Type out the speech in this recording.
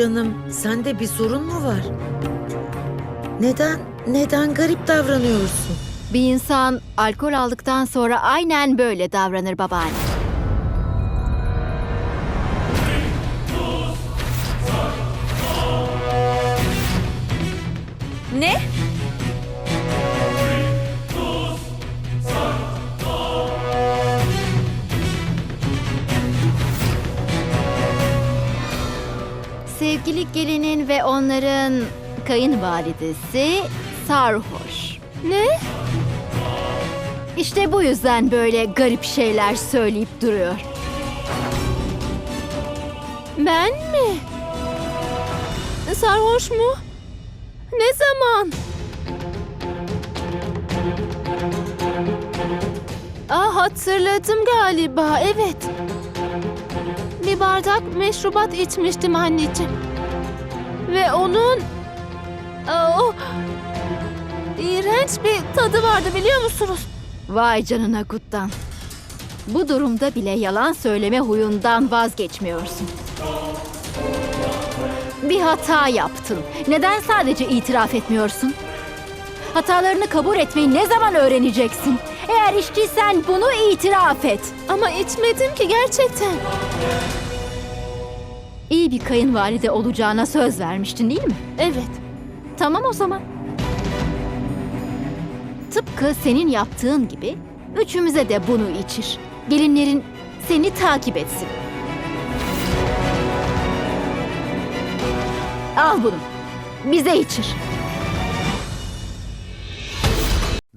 canım? Sende bir sorun mu var? Neden, neden garip davranıyorsun? Bir insan alkol aldıktan sonra aynen böyle davranır babaanne. Ne? Sevgili gelinin ve onların kayınvalidesi sarhoş. Ne? İşte bu yüzden böyle garip şeyler söyleyip duruyor. Ben mi? Sarhoş mu? Ne zaman? Aa hatırladım galiba. Evet. Bir bardak meşrubat içmiştim anneciğim. Ve onun Aa, o iğrenç bir tadı vardı biliyor musunuz? Vay canına Guttan. Bu durumda bile yalan söyleme huyundan vazgeçmiyorsun. Bir hata yaptın. Neden sadece itiraf etmiyorsun? Hatalarını kabul etmeyi ne zaman öğreneceksin? Eğer içtiysen bunu itiraf et. Ama içmedim ki gerçekten. İyi bir kayınvalide olacağına söz vermiştin değil mi? Evet. Tamam o zaman. Tıpkı senin yaptığın gibi üçümüze de bunu içir. Gelinlerin seni takip etsin. Al bunu. Bize içir.